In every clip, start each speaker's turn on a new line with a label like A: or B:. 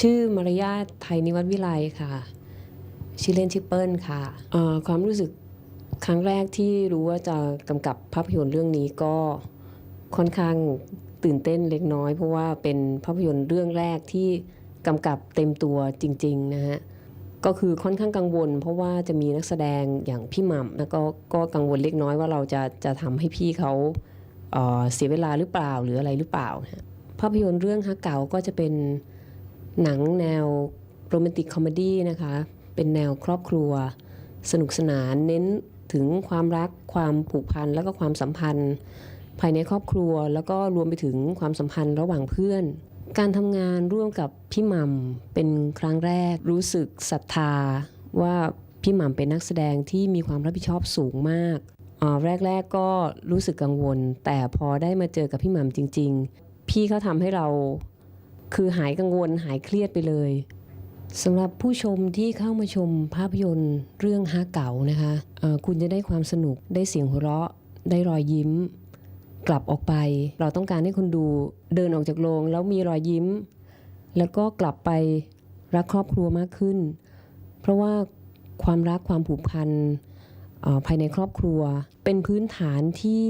A: ชื่อมารยาทไทยนิวัฒน์วิไลค่ะ ชื่อเล่นชื่อเปิ้ลค่ะเอ่อความรู้สึกครั้งแรกที่รู้ว่าจะกำกับภาพยนตร์เรื่องนี้ก็ค่อนข้างตื่นเต้นเล็กน้อย เพราะว่าเป็นภาพยนตร์เรื่องแรกที่กำกับเต็มตัวจริงๆนะฮะก็คือค่อนข้างกังวล เพราะว่าจะมีนักแสดงอย่างพี่หม่ำแล้วก็ก็กังวลเล็กน้อยว่าเราจะจะทำให้พี่เขาเอ่อเสียเวลาหรือเปล่าหรืออะไรหรือเปล่านะฮะภาพยนตร์เรื่องฮักเก่าก็จะเป็น หนังแนวโรแมนติกคอมเมดี้นะคะ เป็นแนวครอบครัว สนุกสนานเน้นถึงความรักความผูกพันแล้วก็ความสัมพันธ์ ภายในครอบครัวแล้วก็รวมไปถึงความสัมพันธ์ระหว่างเพื่อน การทำงานร่วมกับพี่หม่ำเป็นครั้งแรกรู้สึกศรัทธาว่าพี่หม่ำเป็นนักแสดงที่มีความรับผิดชอบสูงมากอ่าแรกๆก็รู้สึกกังวล แต่พอได้มาเจอกับพี่หม่ำจริง ๆ พี่เขาทำให้เรา คือหายกังวลหายเครียดไปเลยสำหรับผู้ชมที่เข้ามาชมภาพยนตร์เรื่องฮักเก๋านะคะคุณจะได้ความสนุกได้เสียงหัวเราะ ได้รอยยิ้ม กลับออกไป เราต้องการให้คนดูเดินออกจากโรงแล้วมีรอยยิ้ม แล้วก็กลับไปรักครอบครัวมากขึ้น เพราะว่าความรักความผูกพันภายในครอบครัว เป็นพื้นฐานที่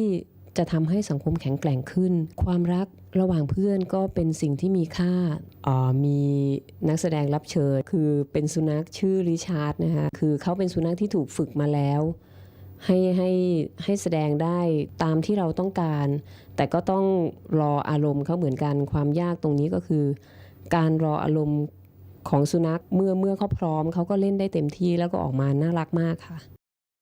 A: จะทำให้สังคมแข็งแกร่งขึ้น ความรักระหว่างเพื่อนก็เป็นสิ่งที่มีค่าออมีนักแสดงรับเชิญ คือเป็นสุนัขชื่อริชาร์ดนะคะคือเขาเป็นสุนัขที่ถูกฝึกมาแล้ว ให้ให้ให้แสดงได้ตามที่เราต้องการ แต่ก็ต้องรออารมณ์เขาเหมือนกันความยากตรงนี้ก็คือ การรออารมณ์ของสุนัขเมื่อเมื่อเขาพร้อมเขาก็เล่นได้เต็มที่แล้วก็ออกมาน่ารักมากค่ะ